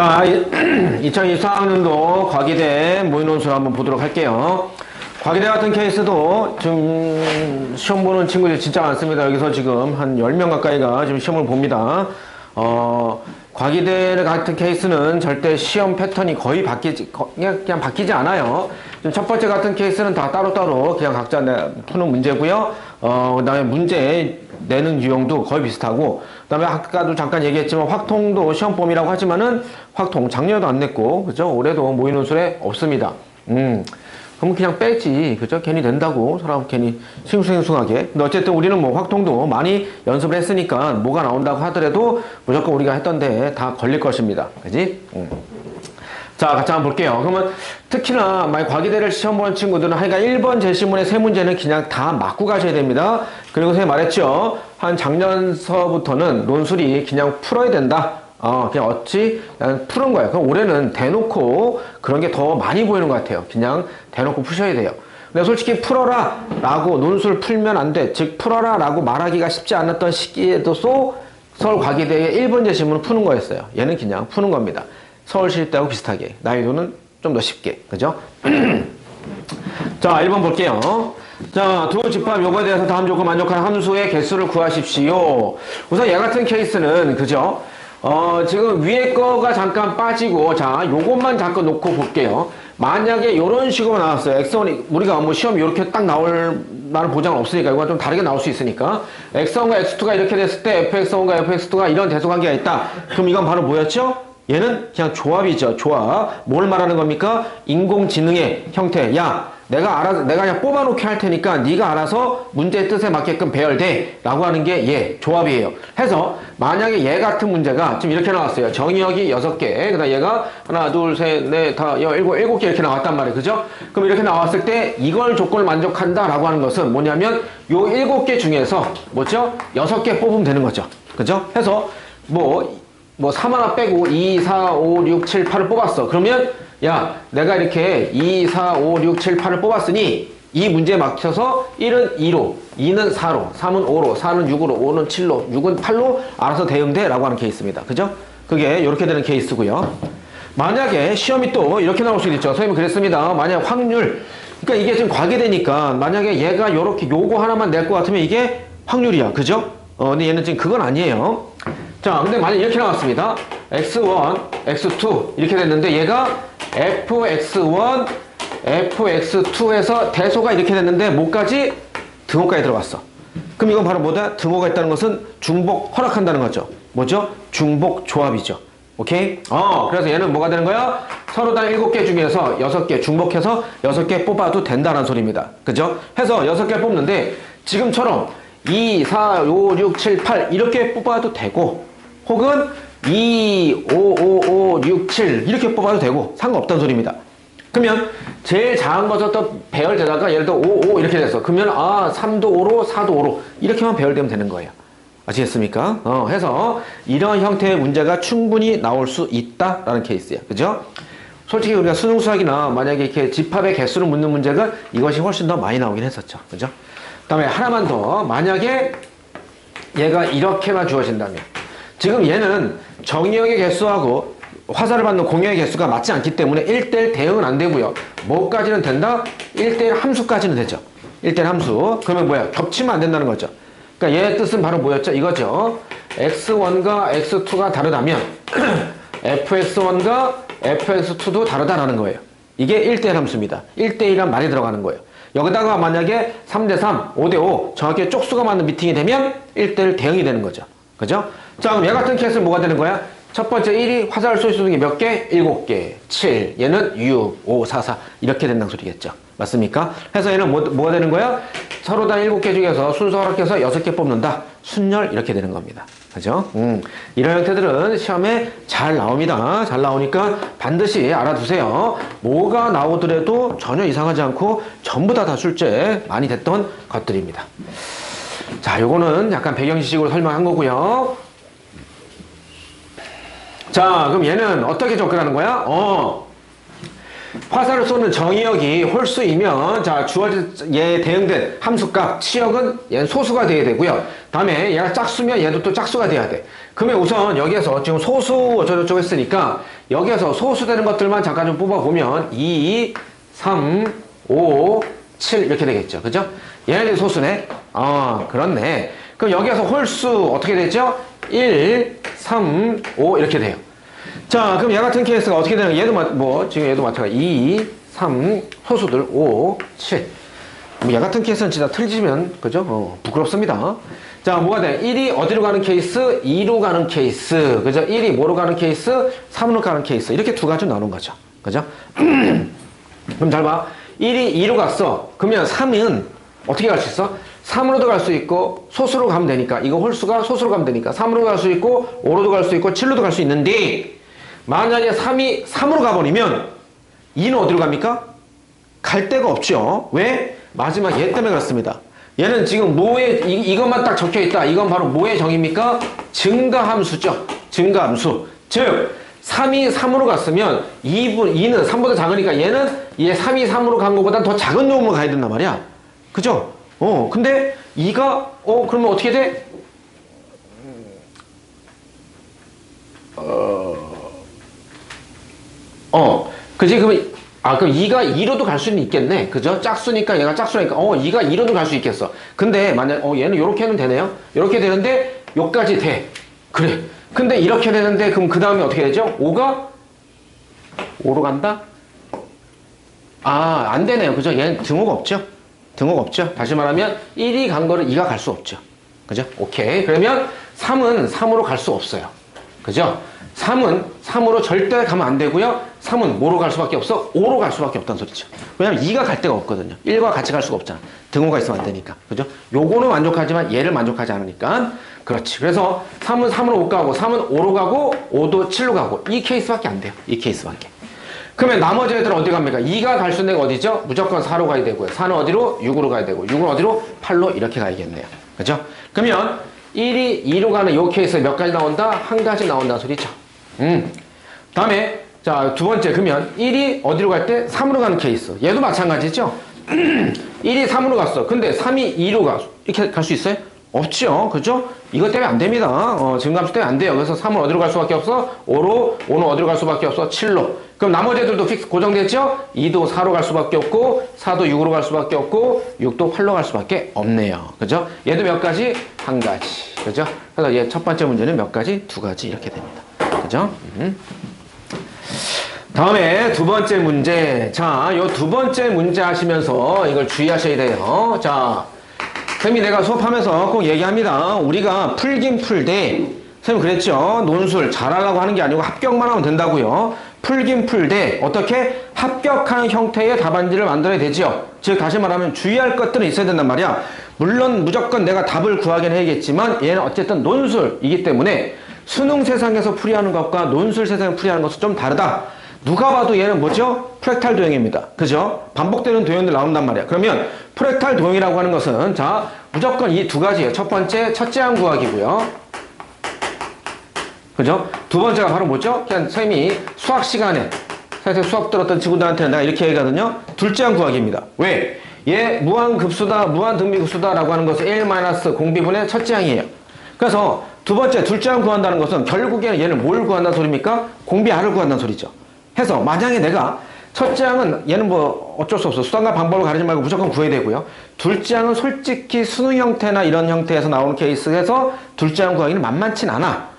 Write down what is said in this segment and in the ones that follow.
자, 2024학년도 과기대 모의논술 한번 보도록 할게요. 과기대 같은 케이스도 지금 시험 보는 친구들이 진짜 많습니다. 여기서 지금 한 10명 가까이가 지금 시험을 봅니다. 어, 과기대 같은 케이스는 절대 시험 패턴이 거의 바뀌지, 거- 그냥, 그냥 바뀌지 않아요. 첫 번째 같은 케이스는 다 따로따로 그냥 각자 내- 푸는 문제고요. 어, 그 다음에 문제 내는 유형도 거의 비슷하고, 그 다음에 아까도 잠깐 얘기했지만 확통도 시험 범위라고 하지만은 확통 작년에도 안 냈고, 그죠? 올해도 모의논술에 없습니다. 음. 그럼 그냥 빼지. 그죠? 괜히 낸다고. 사람 괜히 싱숭생숭하게. 근데 어쨌든 우리는 뭐 확통도 많이 연습을 했으니까 뭐가 나온다고 하더라도 무조건 우리가 했던데 다 걸릴 것입니다. 그지? 음. 자, 같이 한번 볼게요. 그러면 특히나 만약 과기대를 시험 보는 친구들은 하여간 1번 제시문의 세 문제는 그냥 다 맞고 가셔야 됩니다. 그리고 선생님 말했죠. 한 작년서부터는 논술이 그냥 풀어야 된다. 어, 그냥 어찌 푸는 거예요. 그럼 올해는 대놓고 그런 게 더 많이 보이는 것 같아요. 그냥 대놓고 푸셔야 돼요. 근데 솔직히 풀어라 라고 논술 풀면 안 돼. 즉, 풀어라 라고 말하기가 쉽지 않았던 시기에도 쏘 서울 과기대의 1번 제시문을 푸는 거였어요. 얘는 그냥 푸는 겁니다. 서울시립대하고 비슷하게. 난이도는 좀 더 쉽게. 그죠? 자, 1번 볼게요. 자, 두 집합 요거에 대해서 다음 조건 만족하는 함수의 개수를 구하십시오. 우선 얘 같은 케이스는, 그죠? 어, 지금 위에 거가 잠깐 빠지고, 자, 요것만 잠깐 놓고 볼게요. 만약에 요런 식으로 나왔어요. x1이, 우리가 뭐 시험 이렇게 딱 나올, 나는 보장은 없으니까, 이건 좀 다르게 나올 수 있으니까. x1과 x2가 이렇게 됐을 때, fx1과 fx2가 이런 대소관계가 있다. 그럼 이건 바로 뭐였죠? 얘는 그냥 조합이죠. 조합. 뭘 말하는 겁니까? 인공지능의 형태. 야, 내가 알아, 내가 그냥 뽑아놓게 할 테니까 네가 알아서 문제의 뜻에 맞게끔 배열돼 라고 하는 게 얘 조합이에요. 해서 만약에 얘 같은 문제가 지금 이렇게 나왔어요. 정의역이 여섯 개, 그다음 얘가 하나, 둘, 셋, 넷, 다, 여, 일곱, 일곱 개 이렇게 나왔단 말이에요. 그죠? 그럼 이렇게 나왔을 때 이걸 조건을 만족한다 라고 하는 것은 뭐냐면 요 일곱 개 중에서 뭐죠? 여섯 개 뽑으면 되는 거죠. 그죠? 해서 뭐뭐3 하나 빼고 2, 4, 5, 6, 7, 8을 뽑았어. 그러면 야 내가 이렇게 2, 4, 5, 6, 7, 8을 뽑았으니 이 문제에 맞춰서 1은 2로, 2는 4로, 3은 5로, 4는 6으로, 5는 7로, 6은 8로 알아서 대응돼 라고 하는 케이스입니다. 그죠? 그게 이렇게 되는 케이스고요. 만약에 시험이 또 이렇게 나올 수도 있죠. 선생님이 그랬습니다. 만약 확률, 그러니까 이게 지금 과계되니까 만약에 얘가 이렇게 요거 하나만 낼 것 같으면 이게 확률이야. 그죠? 어, 근데 얘는 지금 그건 아니에요. 자, 근데 만약 이렇게 나왔습니다. x1, x2 이렇게 됐는데 얘가 fx1, fx2에서 대소가 이렇게 됐는데 뭐까지? 등호까지 들어갔어. 그럼 이건 바로 뭐다? 등호가 있다는 것은 중복 허락한다는 거죠. 뭐죠? 중복 조합이죠. 오케이? 어, 그래서 얘는 뭐가 되는 거야? 서로당 7개 중에서 6개 중복해서 6개 뽑아도 된다는 소리입니다. 그죠? 해서 6개 뽑는데 지금처럼 2, 4, 5, 6, 7, 8 이렇게 뽑아도 되고 혹은 2, 5, 5, 5, 6, 7 이렇게 뽑아도 되고 상관없다는 소리입니다. 그러면 제일 작은 것부터 또 배열되다가 예를 들어 5, 5 이렇게 됐어. 그러면 아 3도 5로 4도 5로 이렇게만 배열되면 되는 거예요. 아시겠습니까? 어, 해서 이런 형태의 문제가 충분히 나올 수 있다라는 케이스예요. 그죠? 솔직히 우리가 수능 수학이나 만약에 이렇게 집합의 개수를 묻는 문제가 이것이 훨씬 더 많이 나오긴 했었죠. 그죠? 그 다음에 하나만 더 만약에 얘가 이렇게만 주어진다면 지금 얘는 정의역의 개수하고 화살을 받는 공역의 개수가 맞지 않기 때문에 1대1 대응은 안 되고요. 뭐까지는 된다? 1대1 함수까지는 되죠. 1대1 함수. 그러면 뭐야? 겹치면 안 된다는 거죠. 그러니까 얘의 뜻은 바로 뭐였죠? 이거죠. x1과 x2가 다르다면 fx1과 fx2도 다르다라는 거예요. 이게 1대1 함수입니다. 1대1이란 말이 들어가는 거예요. 여기다가 만약에 3대3, 5대5 정확히 쪽수가 맞는 미팅이 되면 1대1 대응이 되는 거죠. 그죠? 자, 그럼 얘 같은 케이스는 뭐가 되는 거야? 첫 번째 1이 화살을 쏠 수 있는 게 몇 개? 7개. 7. 얘는 6, 5, 4, 4. 이렇게 된다는 소리겠죠. 맞습니까? 해서 얘는 뭐, 뭐가 되는 거야? 서로당 7개 중에서 순서 허락해서 6개 뽑는다. 순열 이렇게 되는 겁니다. 그죠? 음, 이런 형태들은 시험에 잘 나옵니다. 잘 나오니까 반드시 알아두세요. 뭐가 나오더라도 전혀 이상하지 않고 전부 다 다 출제 많이 됐던 것들입니다. 자, 요거는 약간 배경지식으로 설명한 거고요. 자, 그럼 얘는 어떻게 접근하는 거야? 어. 화살을 쏘는 정의역이 홀수이면 자 주어진 얘 대응된 함수값 치역은 얘는 소수가 되어야 되고요. 다음에 얘가 짝수면 얘도 또 짝수가 돼야 돼. 그러면 우선 여기에서 지금 소수 어쩌고저쩌고 했으니까 여기에서 소수되는 것들만 잠깐 좀 뽑아보면 2, 3, 5, 7 이렇게 되겠죠. 그죠? 얘네들이 소수네. 아, 그렇네. 그럼 여기에서 홀수 어떻게 되죠? 1, 3, 5 이렇게 돼요. 자, 그럼 얘 같은 케이스가 어떻게 되는 얘도 마, 뭐 지금 얘도 마찬가지 2, 3, 소수들 5, 7. 뭐 얘 같은 케이스는 진짜 틀리면 그죠? 어, 부끄럽습니다. 자, 뭐가 돼? 1이 어디로 가는 케이스? 2로 가는 케이스. 그죠? 1이 뭐로 가는 케이스? 3으로 가는 케이스. 이렇게 두 가지로 나눈 거죠. 그죠? 그럼 잘 봐. 1이 2로 갔어. 그러면 3은 어떻게 갈 수 있어? 3으로도 갈 수 있고 소수로 가면 되니까 이거 홀수가 소수로 가면 되니까 3으로 갈 수 있고 5로도 갈 수 있고 7로도 갈 수 있는데 만약에 3이 3으로 가버리면 2는 어디로 갑니까? 갈 데가 없죠. 왜? 마지막 얘 때문에 그렇습니다. 얘는 지금 뭐의 이, 이것만 딱 적혀 있다. 이건 바로 뭐의 정입니까? 증가함수죠. 증가함수. 즉 3이 3으로 갔으면 2분 2는 3보다 작으니까 얘는 얘 3이 3으로 간 것보다 더 작은 놈으로 가야 된단 말이야. 그죠? 어, 근데 2가 어 그러면 어떻게 돼? 어, 그지? 그러면, 아, 그럼 2가 2로도 갈 수는 있겠네. 그죠? 짝수니까 얘가 짝수니까, 어, 2가 2로도 갈 수 있겠어. 근데, 만약, 어, 얘는 요렇게 하면 되네요? 요렇게 되는데, 요까지 돼. 그래. 근데 이렇게 되는데, 그럼 그 다음에 어떻게 되죠? 5가 5로 간다? 아, 안 되네요. 그죠? 얘는 등호가 없죠? 등호가 없죠? 다시 말하면, 1이 간 거를 2가 갈 수 없죠. 그죠? 오케이. 그러면 3은 3으로 갈 수 없어요. 그죠? 3은 3으로 절대 가면 안 되고요. 3은 뭐로 갈 수밖에 없어? 5로 갈 수밖에 없다는 소리죠. 왜냐면 2가 갈 데가 없거든요. 1과 같이 갈 수가 없잖아. 등호가 있으면 안 되니까. 그죠? 요거는 만족하지만 얘를 만족하지 않으니까. 그렇지. 그래서 3은 3으로 못 가고 3은 5로 가고 5도 7로 가고 이 케이스밖에 안 돼요. 이 케이스밖에. 그러면 나머지 애들은 어디 갑니까? 2가 갈 수 있는 데가 어디죠? 무조건 4로 가야 되고요. 4는 어디로? 6으로 가야 되고 6은 어디로? 8로 이렇게 가야겠네요. 그죠? 그러면 1이 2로 가는 요 케이스에 몇 가지 나온다? 한 가지 나온다는 소리죠. 음. 다음에 자, 두 번째 그러면 1이 어디로 갈 때? 3으로 가는 케이스. 얘도 마찬가지죠. 1이 3으로 갔어. 근데 3이 2로 가. 이렇게 갈 수 있어요? 없죠. 그죠? 이것 때문에 안 됩니다. 어, 증감수 때문에 안 돼요. 그래서 3은 어디로 갈 수밖에 없어? 5로, 5는 어디로 갈 수밖에 없어? 7로. 그럼 나머지 애들도 픽스 고정됐죠? 2도 4로 갈 수밖에 없고, 4도 6으로 갈 수밖에 없고, 6도 8로 갈 수밖에 없네요. 그죠? 얘도 몇 가지? 한 가지. 그죠? 그래서 얘 첫 번째 문제는 몇 가지? 두 가지 이렇게 됩니다. 그죠? 음. 다음에 두 번째 문제. 자, 요 두 번째 문제 하시면서 이걸 주의하셔야 돼요. 자, 선생님이 내가 수업하면서 꼭 얘기합니다. 우리가 풀긴 풀되, 선생님 그랬죠? 논술 잘하려고 하는 게 아니고 합격만 하면 된다고요. 풀긴 풀되, 어떻게? 합격하는 형태의 답안지를 만들어야 되지요. 즉, 다시 말하면 주의할 것들은 있어야 된단 말이야. 물론 무조건 내가 답을 구하긴 해야겠지만, 얘는 어쨌든 논술이기 때문에 수능 세상에서 풀이하는 것과 논술 세상에서 풀이하는 것은 좀 다르다. 누가 봐도 얘는 뭐죠? 프랙탈 도형입니다. 그죠? 반복되는 도형들 나온단 말이야. 그러면 프랙탈 도형이라고 하는 것은 자 무조건 이 두 가지예요. 첫 번째 첫째 항 구하기고요. 그죠? 두 번째가 바로 뭐죠? 그냥 선생님이 수학 시간에 선생님 수학 들었던 친구들한테는 내가 이렇게 얘기하거든요. 둘째 항 구하기입니다. 왜? 얘 무한급수다, 무한등비급수다라고 하는 것은 1 공비분의 첫째 항이에요. 그래서 두 번째 둘째 항 구한다는 것은 결국에는 얘를 뭘 구한다는 소리입니까? 공비 R을 구한다는 소리죠. 해서 만약에 내가 첫째 항은 얘는 뭐 어쩔 수 없어. 수단과 방법을 가리지 말고 무조건 구해야 되고요. 둘째 항은 솔직히 수능 형태나 이런 형태에서 나오는 케이스에서 둘째 항 구하기는 만만치 않아.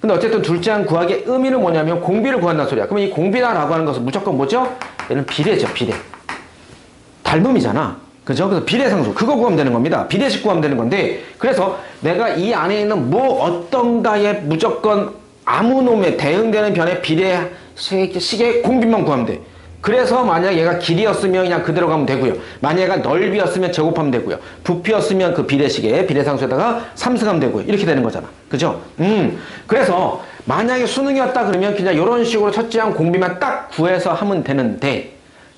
근데 어쨌든 둘째 항 구하기의 의미는 뭐냐면 공비를 구한다는 소리야. 그러면 이 공비다라고 하는 것은 무조건 뭐죠? 얘는 비례죠, 비례. 닮음이잖아. 그죠? 그래서 비례상수. 그거 구하면 되는 겁니다. 비례식 구하면 되는 건데, 그래서 내가 이 안에 있는 뭐 어떤가에 무조건 아무 놈에 대응되는 변의 비례 식의 공비만 구하면 돼. 그래서 만약 얘가 길이였으면 그냥 그대로 가면 되고요. 만약 얘가 넓이였으면 제곱하면 되고요. 부피였으면 그 비례식에 비례상수에다가 삼승하면 되고요. 이렇게 되는 거잖아. 그죠? 음. 그래서 만약에 수능이었다 그러면 그냥 이런 식으로 첫째 항 공비만 딱 구해서 하면 되는데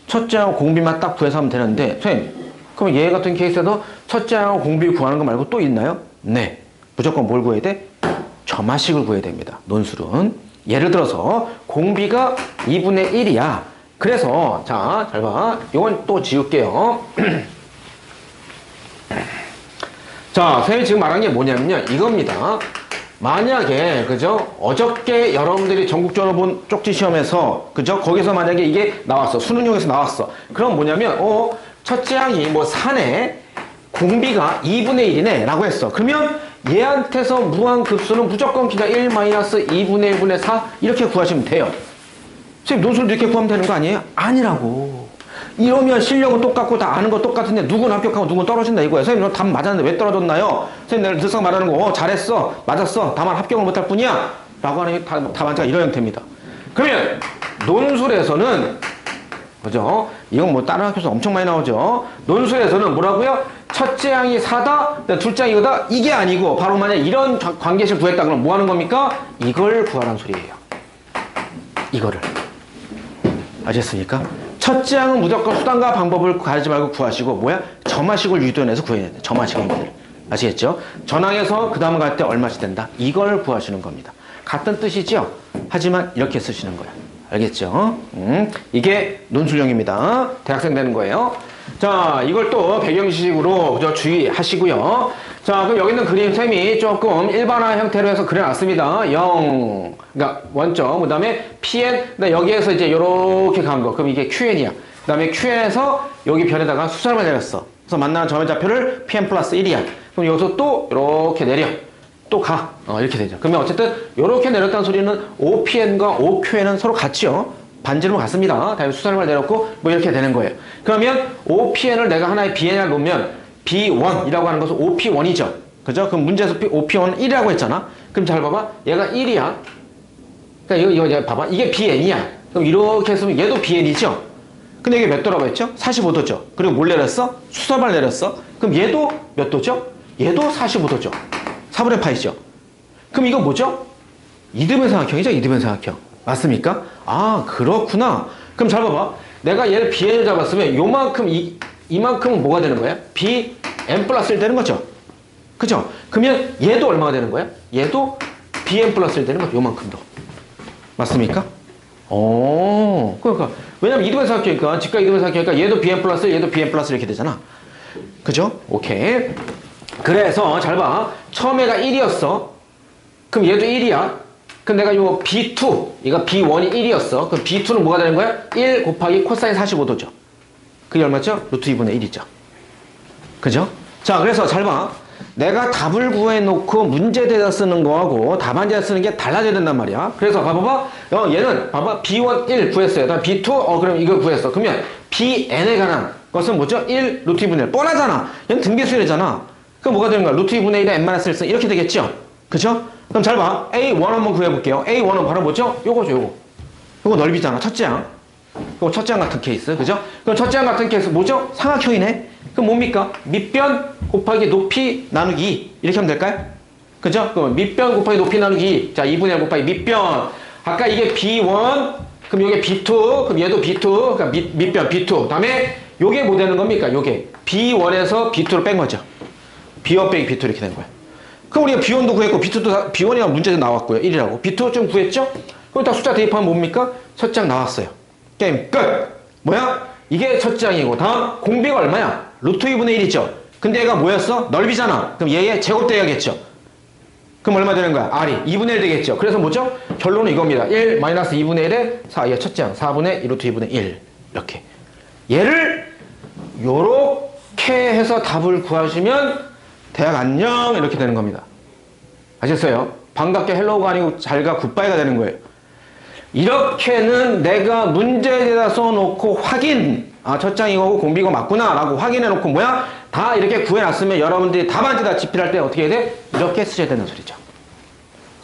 첫째 항 공비만 딱 구해서 하면 되는데 선생님 그럼 얘 같은 케이스에도 첫째 항 공비 구하는 거 말고 또 있나요? 네. 무조건 뭘 구해야 돼? 점화식을 구해야 됩니다. 논술은. 예를 들어서 공비가 2분의 1이야. 그래서 자, 잘 봐. 이건 또 지울게요. 자, 선생님 지금 말한 게 뭐냐면요. 이겁니다. 만약에, 그죠? 어저께 여러분들이 전국적으로 본 쪽지 시험에서, 그죠? 거기서 만약에 이게 나왔어. 수능용에서 나왔어. 그럼 뭐냐면, 어, 첫째 항이 뭐 산에 공비가 2분의 1이네. 라고 했어. 그러면 얘한테서 무한급수는 무조건 그냥 1 마이너스 2분의 1분의 4 이렇게 구하시면 돼요. 선생님 논술 이렇게 구하면 되는 거 아니에요? 아니라고. 이러면 실력은 똑같고 다 아는 거 똑같은데 누군 합격하고 누군 떨어진다 이거야. 선생님 너답 맞았는데 왜 떨어졌나요? 선생님 내가 늘상 말하는 거 어, 잘했어 맞았어 다만 합격을 못할 뿐이야 라고 하는 답안지가 이런 형태입니다. 그러면 논술에서는 그죠? 이건 뭐 다른 학교에서 엄청 많이 나오죠. 논술에서는 뭐라고요? 첫째 항이 4다, 둘째 항이 이거다. 이게 아니고 바로 만약 이런 자- 관계식 구했다 그러면 뭐 하는 겁니까? 이걸 구하라는 소리예요. 이거를. 아셨습니까? 첫째 항은 무조건 수단과 방법을 가지 말고 구하시고 뭐야? 점화식을 유도해내서 구해야 돼. 점화식을. 아시겠죠? 전항에서 그 다음 갈 때 얼마씩 된다. 이걸 구하시는 겁니다. 같은 뜻이죠? 하지만 이렇게 쓰시는 거야. 알겠죠? 음, 이게 논술형입니다. 대학생 되는 거예요. 자, 이걸 또 배경식으로 저 주의하시고요. 자, 그럼 여기 있는 그림 셈이 조금 일반화 형태로 해서 그려놨습니다. 0, 그러니까 원점, 그 다음에 pn, 그다음에 여기에서 이제 이렇게 간 거. 그럼 이게 qn이야. 그 다음에 qn에서 여기 변에다가 수설만 내렸어. 그래서 만나는 점의 좌표를 pn 플러스 1이야. 그럼 여기서 또 이렇게 내려. 또 가. 어, 이렇게 되죠. 그러면 어쨌든 이렇게 내렸다는 소리는 OPN과 OQN은 서로 같죠. 반지름 같습니다. 다음에 수설을 내렸고 뭐 이렇게 되는 거예요. 그러면 OPN을 내가 하나의 BN을 놓으면 B1이라고 하는 것은 OP1이죠. 그죠? 그럼 문제에서 OP1은 1이라고 했잖아. 그럼 잘 봐봐. 얘가 1이야. 그러니까 이거, 이거 봐봐. 이게 BN이야. 그럼 이렇게 했으면 얘도 BN이죠. 근데 이게 몇 도라고 했죠? 45도죠. 그리고 뭘 내렸어? 수설발 내렸어. 그럼 얘도 몇 도죠? 얘도 45도죠. 4분의 파이죠. 그럼 이거 뭐죠? 이등변 삼각형이죠? 이등변 삼각형. 맞습니까? 아, 그렇구나. 그럼 잘 봐봐. 내가 얘를 bn을 잡았으면 요만큼, 이, 이만큼은 뭐가 되는 거야? bn 플러스 1 되는 거죠? 그죠? 그러면 얘도 얼마가 되는 거야? 얘도 bn 플러스 1 되는 거죠? 요만큼도. 맞습니까? 오, 그러니까. 왜냐면 이등변 삼각형이니까, 직각 이등변 삼각형이니까 얘도 bn 플러스 1, 얘도 bn 플러스 1 이렇게 되잖아. 그죠? 오케이. 그래서 잘 봐. 처음에가 1이었어. 그럼 얘도 1이야. 그럼 내가 요 B2, 이거 B1이 1이었어. 그럼 B2는 뭐가 되는 거야? 1 곱하기 코사인 45도죠. 그게 얼마죠? 루트 2분의 1이죠. 그죠? 자, 그래서 잘 봐. 내가 답을 구해놓고 문제대다 쓰는 거하고 답안지에 쓰는 게 달라져야 된단 말이야. 그래서 봐봐봐. 어, 얘는 봐봐. B1 1 구했어요. 다음 B2, 어, 그럼 이걸 구했어. 그러면 BN에 관한 것은 뭐죠? 1 루트 2분의 1. 뻔하잖아. 얘는 등비수열이잖아. 그럼 뭐가 되는 거야? 루트 2분의 1에 n-1 쓰 이렇게 되겠죠? 그죠? 그럼 잘 봐. A1 한번 구해볼게요. A1은 바로 뭐죠? 요거죠, 요거. 요거 넓이잖아. 첫째 항. 요거 첫째 항 같은 케이스. 그죠? 그럼 첫째 항 같은 케이스 뭐죠? 삼각형이네. 그럼 뭡니까? 밑변 곱하기 높이 나누기 2. 이렇게 하면 될까요? 그죠? 그럼 밑변 곱하기 높이 나누기 2. 자, 2분의 1 곱하기 밑변. 아까 이게 B1, 그럼 이게 B2, 그럼 얘도 B2, 그러니까 밑, 밑변 B2. 다음에 요게 뭐 되는 겁니까? 요게 B1에서 B2로 뺀 거죠. B1 빼기 B2 이렇게 되는 거야. 그럼 우리가 B1도 구했고 B2도 B1이랑 문제도 나왔고요. 1이라고. B2 좀 구했죠? 그럼 딱 숫자 대입하면 뭡니까? 첫 장 나왔어요. 게임 끝! 뭐야? 이게 첫 장이고 다음 공비가 얼마야? 루트 2분의 1이죠. 근데 얘가 뭐였어? 넓이잖아. 그럼 얘의 제곱 돼야겠죠. 그럼 얼마 되는 거야? R이 2분의 1 되겠죠. 그래서 뭐죠? 결론은 이겁니다. 1 마이너스 2분의 1에 4, 얘 첫째 장 4분의 1 루트 2분의 1 이렇게. 얘를 요렇게 해서 답을 구하시면 대학 안녕 이렇게 되는 겁니다. 아셨어요? 반갑게 헬로우가 아니고 잘가 굿바이가 되는 거예요. 이렇게는 내가 문제에다 써놓고 확인 아 첫 장 이 거고 공비가 맞구나 라고 확인해놓고 뭐야 다 이렇게 구해놨으면 여러분들이 답안지 다 집필할 때 어떻게 해야 돼? 이렇게 쓰셔야 된다는 소리죠.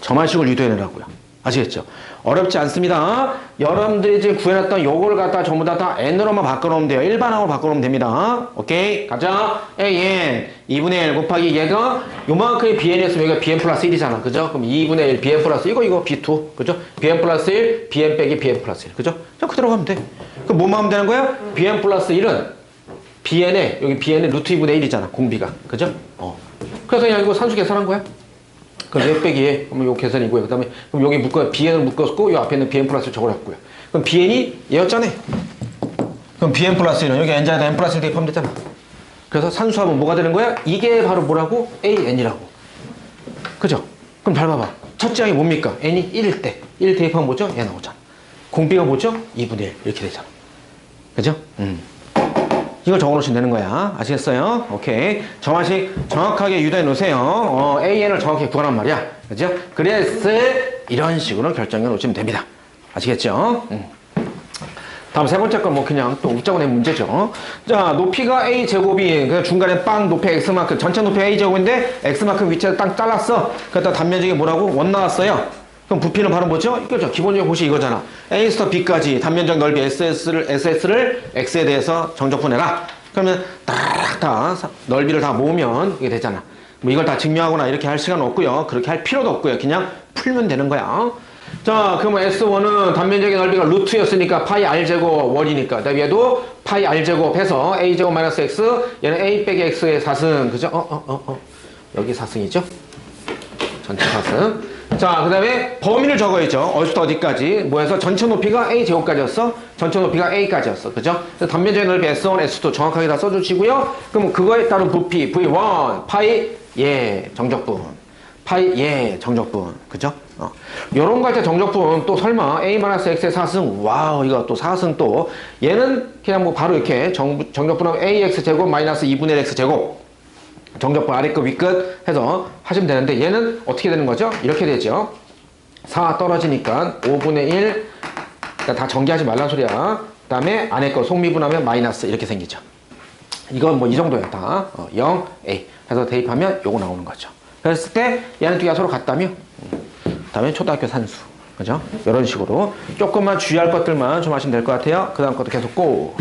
저만식을 유도해내라고요. 아시겠죠? 어렵지 않습니다. 여러분들이 지금 구해놨던 요거를 갖다 전부 다, 다 n으로만 바꿔놓으면 돼요. 일반항으로 바꿔놓으면 됩니다. 오케이? 가자. an 2분의 1 곱하기 얘가 요만큼이 bn이었으면 여기가 bn 플러스 1이잖아. 그죠? 그럼 2분의 1 bn 플러스 이거 이거 b2. 그죠? bn 플러스 1 bn 빼기 bn 플러스 1. 그죠? 자, 그대로 가면 돼. 그럼 뭐만 하면 되는 거야? bn 플러스 1은 bn에 여기 bn에 루트 2분의 1이잖아. 공비가. 그죠? 어. 그래서 그냥 이거 산수 계산한 거야. 그럼 얘 빼기 에 그러면 요 계산이고요. 그 다음에 그럼 여기 묶어 bn을 묶었고 요 앞에 있는 bn 플러스 적어놨고요. 그럼 bn이 얘였잖아요. 그럼 bn 플러스 1은 여기 n자에다 n 플러스 1 대입하면 되잖아. 그래서 산수하면 뭐가 되는 거야? 이게 바로 뭐라고? AN이라고. 그죠? 그럼 잘 봐봐. 첫째 항이 뭡니까? n이 1일 때. 1 대입하면 뭐죠? 얘 나오잖아. 공비가 뭐죠? 2분의 1 이렇게 되잖아. 그죠? 음. 이걸 적어놓으시면 되는 거야. 아시겠어요? 오케이. 정확히, 정확하게 유도해 놓으세요. 어, AN을 정확히 구하란 말이야. 그죠? 그래서 이런 식으로 결정해 놓으시면 됩니다. 아시겠죠? 음. 다음 세 번째 건 뭐 그냥 또 웃자고 낸 문제죠. 자, 높이가 a 제곱이 그 중간에 빵 높이 x만큼 전체 높이 a 제곱인데 x만큼 위치에 딱 잘랐어. 그랬다 단면적이 뭐라고 원 나왔어요. 그럼 부피는 바로 뭐죠? 이거죠. 기본적인 곳이 이거잖아. a부터 b까지 단면적 넓이 ss를 ss를 x에 대해서 정적분해라. 그러면 딱다 넓이를 다 모으면 이게 되잖아. 뭐 이걸 다 증명하거나 이렇게 할 시간 없고요. 그렇게 할 필요도 없고요. 그냥 풀면 되는 거야. 자, 그러면 S1은 단면적인 넓이가 루트였으니까 파이 R제곱 원이니까. 그다음에 얘도 파이 R제곱 해서 A제곱 마이너스 X, 얘는 A 빼기 X의 4승. 그죠? 어, 어, 어, 어. 여기 4승이죠? 전체 4승. 자, 그 다음에 범위를 적어야죠. 어디부터 어디까지. 뭐 해서 전체 높이가 A제곱까지였어. 전체 높이가 A까지였어. 그죠? 단면적인 넓이 S1, S2 정확하게 다 써주시고요. 그럼 그거에 따른 부피 V1, 파이, 예, 정적분. 파이 예 정적분 그죠? 어. 요런 거 할 때 정적분 또 설마 A-X의 4승 와우 이거 또 4승 또 얘는 그냥 뭐 바로 이렇게 정, 정적분하면 AX 제곱 마이너스 2분의 1 X 제곱 정적분 아래끝 위끝 해서 하시면 되는데 얘는 어떻게 되는 거죠? 이렇게 되죠. 4 떨어지니까 5분의 1 그러니까 다 전개하지 말란 소리야. 그 다음에 안에 거 속미분하면 마이너스 이렇게 생기죠. 이건 뭐 이 정도야 다. 어, 0, A. 해서 대입하면 요거 나오는 거죠. 그랬을 때 얘는 두 개가 서로 같다며? 음. 다음에 초등학교 산수. 그죠? 이런 식으로. 조금만 주의할 것들만 좀 하시면 될 것 같아요. 그 다음 것도 계속 고